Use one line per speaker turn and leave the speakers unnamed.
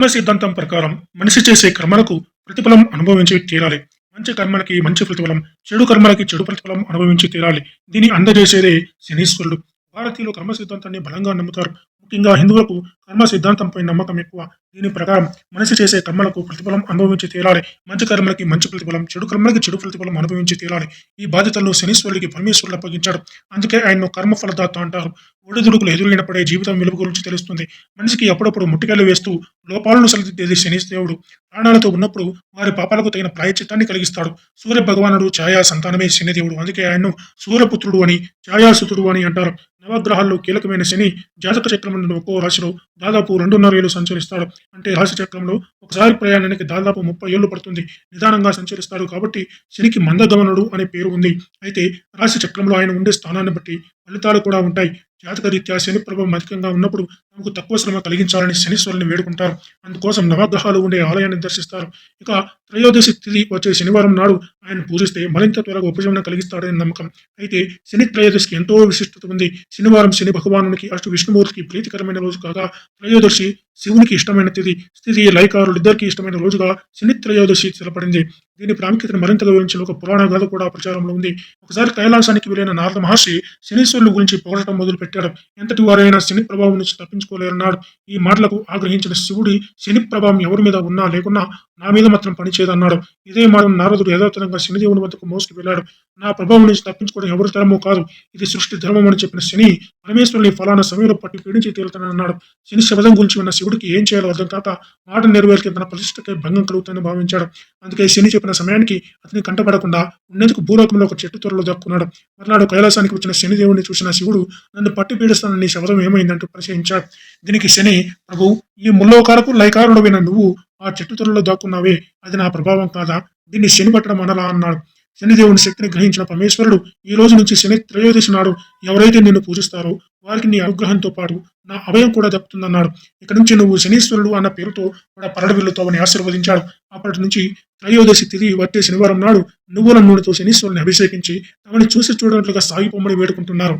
కర్మ సిద్ధాంతం ప్రకారం మనిషి చేసే కర్మలకు ప్రతిఫలం అనుభవించి తీరాలి. మంచి కర్మలకి మంచి ప్రతిఫలం చెడు కర్మలకి చెడు ప్రతిఫలం అనుభవించి తీరాలి. దీన్ని అందజేసేదే శనీశ్వరుడు. భారతీయులు కర్మ సిద్ధాంతాన్ని బలంగా నమ్ముతారు. ముఖ్యంగా హిందువులకు కర్మ సిద్ధాంతంపై నమ్మకం ఎక్కువ. దీని ప్రకారం మనిషి చేసే కర్మలకు ప్రతిఫలం అనుభవించి తీరాలి. మంచి కర్మలకి మంచి ప్రతిఫలం చెడు కర్మలకి చెడు ప్రతిఫలం అనుభవించి తీరాలి. ఈ బాధ్యతలను శనీశ్వరుడికి పరమేశ్వరుడు అప్పగించాడు. అందుకే ఆయన్ను కర్మ ఫలదాత అంటారు. ఒడిదుడుకులు ఎదురైనప్పుడే జీవితం విలువ గురించి తెలుస్తుంది. మనిషికి అప్పుడప్పుడు ముట్టికలు వేస్తూ లోపాలను సరిదిద్దేది శనిదేవుడు. ప్రాణాలతో ఉన్నప్పుడు వారి పాపాలకు తగిన ప్రాయచిత్తాన్ని కలిగిస్తాడు. సూర్య భగవానుడు ఛాయా సంతానమే శనిదేవుడు. అందుకే ఆయన్ను సూర్యపుత్రుడు అని ఛాయాసుతుడు అని అంటారు. నవగ్రహాల్లో కీలకమైన శని జాతక చక్రం నుండి ఒక్కో రాశిలో దాదాపు రెండున్నర ఏళ్ళు సంచరిస్తాడు. అంటే రాశి చక్రంలో ఒకసారి ప్రయాణానికి దాదాపు ముప్పై ఏళ్ళు పడుతుంది. నిదానంగా సంచరిస్తాడు కాబట్టి శనికి మందగమనుడు అనే పేరు ఉంది. అయితే రాశి చక్రంలో ఆయన ఉండే స్థానాన్ని బట్టి ఫలితాలు కూడా ఉంటాయి. జాతకరీత్యా శని ప్రభావం అధికంగా ఉన్నప్పుడు తమకు తక్కువ శ్రమ కలిగించాలని శనీశ్వరుని వేడుకుంటారు. అందుకోసం నవగ్రహాలు ఉండే ఆలయాన్ని దర్శిస్తారు. ఇక త్రయోదశి తిథి వచ్చే శనివారం నాడు ఆయన పూజిస్తే మరింత త్వరగా ఉపశమనం కలిగిస్తాడని నమ్మకం. అయితే శని త్రయోదశికి ఎంతో విశిష్టత ఉంది. శనివారం శని భగవానునికి అష్టు విష్ణుమూర్తికి ప్రీతికరమైన రోజు కాగా త్రయోదశి శివునికి ఇష్టమైన తిథి. స్థితి లైకారులిద్దరికీ ఇష్టమైన రోజుగా శని త్రయోదశి తెలపడింది. దీని ప్రాముఖ్యతను మరింతగా వివరించిన ఒక పురాణ గాథ కూడా ప్రచారంలో ఉంది. ఒకసారి కైలాసానికి వెళ్ళిన నారద మహర్షి శనీశ్వరుల గురించి పొగడటం మొదలు పెట్టాడు ఎంతటి వారైనా శని ప్రభావం నుంచి తప్పించుకోలేరన్నాడు. ఈ మాటలకు ఆగ్రహించిన శివుడి శని ప్రభావం ఎవరి మీద ఉన్నా లేకున్నా నా మీద మాత్రం పనిచేయదన్నాడు ఇదే మాత్రం నారదుడు యథాతనంగా శనిదేవుని వద్దకు మోసుకు వెళ్ళాడు. నా ప్రభావం నుంచి తప్పించుకోవడం ఎవరి తరమో కాదు. ఇది సృష్టి ధర్మం అని చెప్పిన శని పరమేశ్వరుని ఫలానా సమయంలో పట్టి పీడించి తీరుతానన్నాడు శని శబ్దం గురించి ఉన్న శివుడికి ఏం చేయాలో అర్థం కాక మాట నెరవేర్చి తన ప్రతిష్టకై భంగం కలుగుతుందని భావించాడు. అందుకే శని చెప్పిన సమయానికి అతని కంటపడకుండా ఉండేందుకు భూలోకంలో ఒక చెట్టు త్వరలో దక్కున్నాడు. మర్నాడు కైలాసానికి వచ్చిన శనిదేవుని చూసిన శివుడు నన్ను పట్టి పీడిస్తానని శబ్దం ఏమైందంటూ ప్రశ్నించాడు దీనికి శని ప్రభు ఈ ముల్లోకారకు లైకారుడమైన నువ్వు ఆ చెట్టు తొలలో దాక్కున్నావే. అది నా ప్రభావం కాదా? దీన్ని శని పట్టడం అనలా అన్నాడు. శనిదేవుని శక్తిని గ్రహించిన పరమేశ్వరుడు ఈ రోజు నుంచి శని త్రయోదశి నాడు ఎవరైతే నిన్ను పూజిస్తారో వారికి నీ అనుగ్రహంతో పాటు నా అభయం కూడా దక్కుతుందన్నాడు. ఇక నుంచి నువ్వు శనీశ్వరుడు అన్న పేరుతో కూడా పరడవిల్లుతావని ఆశీర్వదించాడు. అప్పటి నుంచి త్రయోదశి తిరిగి వచ్చే శనివారం నాడు నువ్వుల నూనెతో శనీశ్వరుని అభిషేకించి తమని చూసి చూడనట్లుగా సాగిపోమని వేడుకుంటున్నారు.